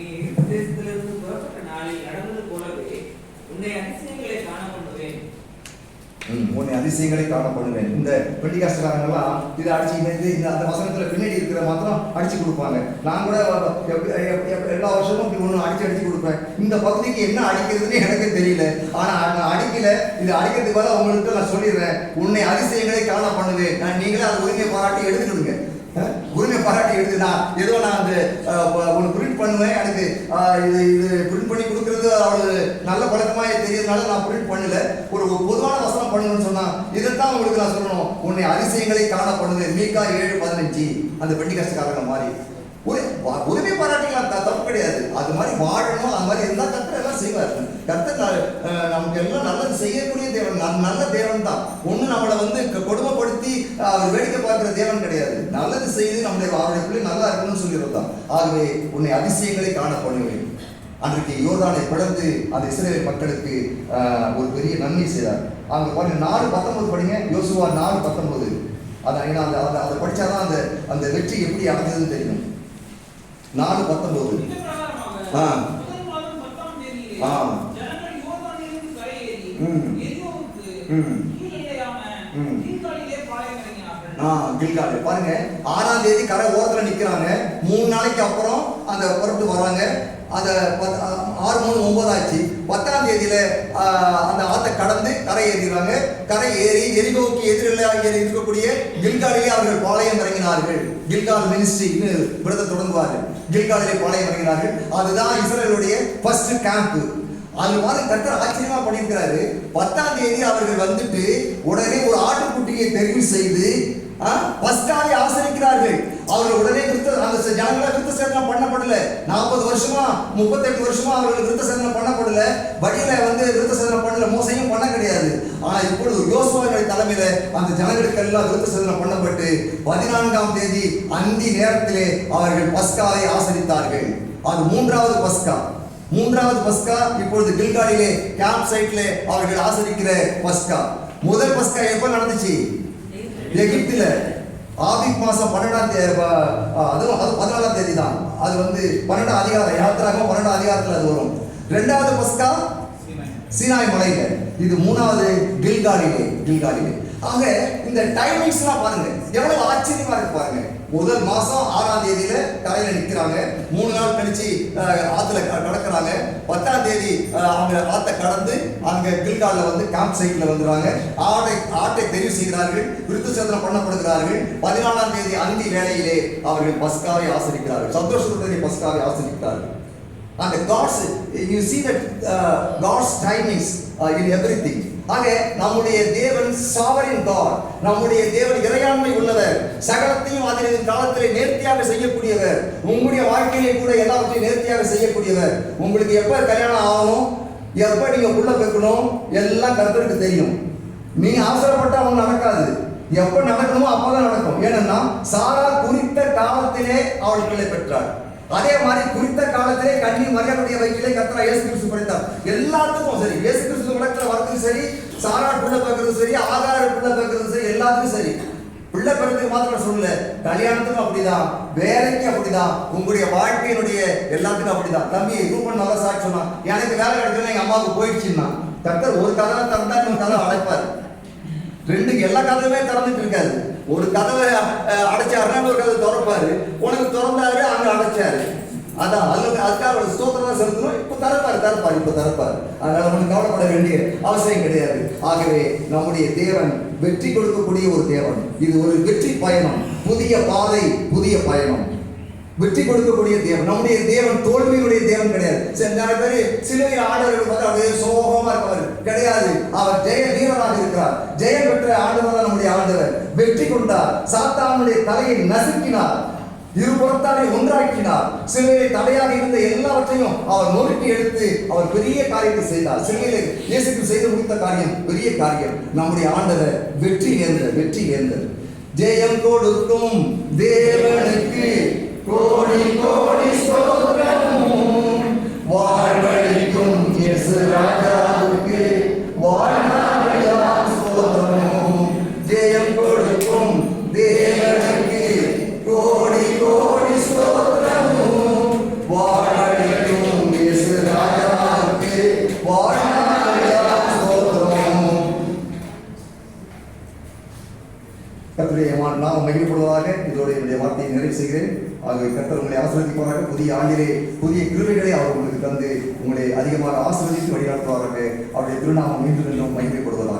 நீ தேசத்திலிருந்து புறப்பட்ட நாளில் நடந்தது போலவே உன்னை அதிசயங்களை காண பண்ணுவேன் உன்னை அதிசயங்களை காணப்படுவேன் இந்த பெண்டிகாஸ்டராங்கெல்லாம் இதை அடிச்சு இந்த இந்த அந்த வசனத்துல பின்னாடி இருக்கிற மாத்திரம் அடிச்சு கொடுப்பாங்க. நான் கூட எல்லா வருஷமும் இப்படி ஒன்று அடிச்சு அடிச்சு கொடுப்பேன். இந்த பகுதிக்கு என்ன அடிக்கிறதுன்னு எனக்கு தெரியல. ஆனா நான் அடிக்கல. இது அடிக்கிறதுக்கு பதிலாக உங்களுக்கு நான் சொல்லிடுறேன். உன்னை அதிசயங்களை காண பண்ணுவேன் நான் நீங்களே அதை உரிமை பாராட்டி எடுத்துடுங்க அஹ், உரிமை பாராட்டி எடுத்து நான் ஏதோ நான் அந்த ஒன்று பிரிண்ட் பண்ணுவேன். எனக்கு இது இது பிரிண்ட் பண்ணி கொடுக்குறது அவளுக்கு நல்ல பழக்கமாக தெரியறதுனால நான் பிரிண்ட் பண்ணல. ஒரு பொதுவான வசனம் பண்ணணும்னு சொன்னா இதைத்தான் உங்களுக்கு நான் சொல்லணும். உன்னை அதிசயங்களை காண பண்ணுவேன் ஏழு பதினஞ்சு. அந்த பெண்டி கஷ்டக்காரங்க மாதிரி ஒரு உரிமை பாராட்டிக்கலாம் த- தப்பு கிடையாது. அது மாதிரி வாழணும் அது மாதிரி இருந்தால் கத்தர் எல்லாம் செய்வார். கத்தர் எல்லாம் நல்லது செய்யக்கூடிய தேவன். நல்- நல்ல தேவன் தான் ஒன்றும் நம்மளை வந்து கொடுமைப்படுத்தி அவர் வேடிக்கை பார்க்கிற தேவன் கிடையாது. நல்லது செய்து நம்முடைய அவருடைய பிள்ளை நல்லா இருக்கணும்னு சொல்லிடுறது தான் ஆகவே உன்னை அதிசயங்களை காண பண்ணுவேன் அன்றைக்கு யோர்தானை பிளந்து அந்த இஸ்ரேல் மக்களுக்கு ஒரு பெரிய நன்மை செய்தார். அங்க பாருங்க நாலு பத்தொன்பது படிங்க. யோசுவா நாலு பத்தொன்பது. ஏன்னா அந்த அந்த அதை படிச்சாதான் அந்த அந்த வெற்றி எப்படி அமைஞ்சதுன்னு தெரியும். நாலு பத்தொன்பது. ஆ. முதல் மாதம் பத்தாம் தேதியிலே ஆ. ஜனங்கள் யோர்தானிலிருந்து கரையேறி ம். எரிகோவுக்கு ம். கீழேயான ம். கீழ்காலிலே பாளையம் இறங்கினார்கள். ஆ கில்காடு பாருங்க ஆறாம் தேதி கரை ஓரத்துல நிக்கிறாங்க. மூணு நாளைக்கு அப்புறம் அந்த புறப்பட்டு வராங்க. அந்த ஆறு மூணு ஒன்பது ஆச்சு. பத்தாம் தேதியில அந்த ஆத்தை கடந்து கரை ஏறிடுறாங்க. கரை ஏறி எரிகோவுக்கு எதிரில் இருக்கக்கூடிய கில்காலிலே அவர்கள் பாளையம் இறங்கினார்கள். கில்கால் மினிஸ்ட்ரின்னு விரத தொடங்குவார்கள். கில்காலிலே பாளையம் இறங்கினார்கள். அதுதான் இஸ்ரேலுடைய ஃபர்ஸ்ட் கேம்ப் அது மாதிரி கர்த்தர் ஆச்சரியமா பண்ணியிருக்கிறாரு. பத்தாம் தேதி அவர்கள் வந்துட்டு உடனே ஒரு ஆட்டுக்குட்டியை தெரிவு செய்து பஸ்டாவை ஆசரிக்கிறார்கள். அவர்கள் உடனே கிருத்த அந்த ச- கிருத்த சேதனம் பண்ணப்படல. நாற்பது வருஷமா முப்பத்தெட்டு வருஷமா அவர்கள் கிருத்த சேதனம் பண்ணப்படல. வழியில வந்து கிருத்த சேதனம் பண்ணல மோசையும் பண்ண கிடையாது. ஆனா இப்பொழுது யோசுவாவுடைய தலைமையில அந்த ஜனங்களுக்கு எல்லாம் விருத்த சேதனம் பண்ணப்பட்டு பதினான்காம் தேதி அந்தி நேரத்திலே அவர்கள் பஸ்காவை ஆசரித்தார்கள். அது மூன்றாவது பஸ்கா. மூன்றாவது பஸ்கா இப்பொழுது கில்காலிலே கேம்ப் சைட்ல அவர்கள் ஆசரிக்கிற பஸ்கா. முதல் பஸ்கா எப்ப நடந்துச்சு? எகிப்தில. ஆபிக் மாசம் பன்னெண்டாம் தேதி அதுவும் அது பதினாலாம் தேதி தான் அது வந்து பன்னெண்டாம் அதிகாரம் யாத்திராக பன்னெண்டாம் அதிகாரத்தில் அது வரும். ரெண்டாவது பஸ்கா? சீனாய். சீனாய் மலையில. இது மூணாவது கில்காலிலே கில்காலிலே ஆக இந்த டைமிங்ஸ்லாம் பாருங்க. எவ்வளவு ஆச்சரியமா இருக்கு பாருங்க. முதல் மாசம் ஆறாம் தேதியில கரையில நிக்கிறாங்க. மூணு நாள் கழிச்சு ஆத்துல க- பத்தாம் தேதி அவங்க ஆத்தை கடந்து அங்க கில்கால வந்து கேம்ப் சைட்ல வந்துடுறாங்க. ஆட்டை ஆட்டை தெரிவு செய்கிறார்கள். விருத்து சேதனம் பண்ணப்படுகிறார்கள். பதினாலாம் தேதி அந்தி வேலையிலே அவர்கள் பஸ்காவை ஆசிரிக்கிறார்கள். சந்தோஷத்துடைய பஸ்காவை ஆசிரிக்கிறார்கள். அந்த God's you see that God's timings in everything ஆக நம்முடைய தேவன் சாவரின் காட் நம்முடைய தேவன் இறையாண்மை உள்ளவர். சகலத்தையும் அதனின் காலத்திலே நேர்த்தியாக செய்யக்கூடியவர். உங்களுடைய வாழ்க்கையிலே கூட எல்லாவற்றையும் நேர்த்தியாக செய்யக்கூடியவர். உங்களுக்கு எப்போ கல்யாணம் ஆகணும்? எப்போ நீங்கள் உள்ள வைக்கணும் எல்லாம் கருத்தருக்கு தெரியும். நீங்க அவசரப்பட்டால் ஒன்றும் நடக்காது. எப்போ நடக்கணுமோ அப்போதான் நடக்கும். ஏனென்னா சாரா குறித்த காலத்திலே அவள் பிள்ளை பெற்றாள். அதே மாதிரி குறித்த காலத்திலே கண்ணி மரியாதைய வயிற்றிலே கத்தரா இயேசு கிறிஸ்து படைத்தார். எல்லாத்துக்கும் சரி இயேசு சரி சாரா பிள்ளை பிறக்கிறது சரி ஆதார பிள்ளை பிறக்கிறது சரி எல்லாத்துக்கும் சரி. பிள்ளை பிறந்ததுக்கு மாத்திரம் சொல்லல. கல்யாணத்துக்கும் அப்படிதான். வேலைக்கு அப்படிதான். உங்களுடைய வாழ்க்கையினுடைய எல்லாத்துக்கும் அப்படிதான். தம்பி ரூபன் நல்லா சாட்சி சொன்னான் எனக்கு வேலை கிடைச்சதுன்னா எங்க அம்மாவுக்கு போயிடுச்சுன்னா. கத்தர் ஒரு கதவை திறந்தா இன்னொரு கதவை அடைப்பாரு. ரெண்டு எல்லா கதவுமே திறந்துட்டு இருக்காது ஒரு கதவை அடைச்சாருன்னா ஒரு கதவை திறப்பாரு. உனக்கு திறந்தாரு அங்க அடைச்சாரு. அதான் அதுல அதுக்காக ஒரு ஸ்தோத்திரம் தான் தரப்பாரு இப்போ அதனால ஒன்றும் கவலைப்பட வேண்டிய அவசியம் கிடையாது. ஆகவே நம்முடைய தேவன் வெற்றி கொடுக்கக்கூடிய ஒரு தேவன். இது ஒரு வெற்றி பயணம். புதிய பாதை புதிய பயணம். வெற்றி கொடுக்கக்கூடிய தேவன். நம்முடைய தேவன் தோல்வியுடைய தேவன் கிடையாது. சில நிறைய பேர் சிலுவையில் ஆண்டவர்கள் பார்த்து அப்படியே சோகமா இருப்பவர். கிடையாது. அவர் ஜெய வீரராக இருக்கிறார். ஜெயம் பெற்ற ஆண்டவர் தான் நம்முடைய ஆண்டவர். வெற்றி கொண்டார். சாத்தானுடைய தலையை நசுக்கினார். இருபுறத்தாலே ஒன்றாக்கினார். சிலுவையை தடையாக இருந்த எல்லாவற்றையும் அவர் நொறுக்கி எடுத்து அவர் பெரிய காரியத்தை செய்தார். சிலுவையில் இயேசுக்கு செய்து முடித்த காரியம் பெரிய காரியம். நம்முடைய ஆண்டவர் வெற்றி நேர்ந்தது வெற்றி நேர்ந்தது ஜெயம் கொடுக்கும் தேவனுக்கு. கோடி கோடி வாழ்நாளெல்லாம் ஸ்தோத்திரம். கர்த்தருடைய மா- இதோட என்னுடைய வார்த்தையை நிறைவு செய்கிறேன். ஆகவே கர்த்தர் உங்களை ஆசீர்வதிப்பாராக புதிய ஆண்டிலே புதிய கிருபைகளை அவர் உங்களுக்கு தந்து உங்களை அதிகமாக ஆசீர்வதித்து வழிநடத்துவாராக. அவருடைய திருநாமம் மீண்டும் மீண்டும் மகிமைப்படுவதாக.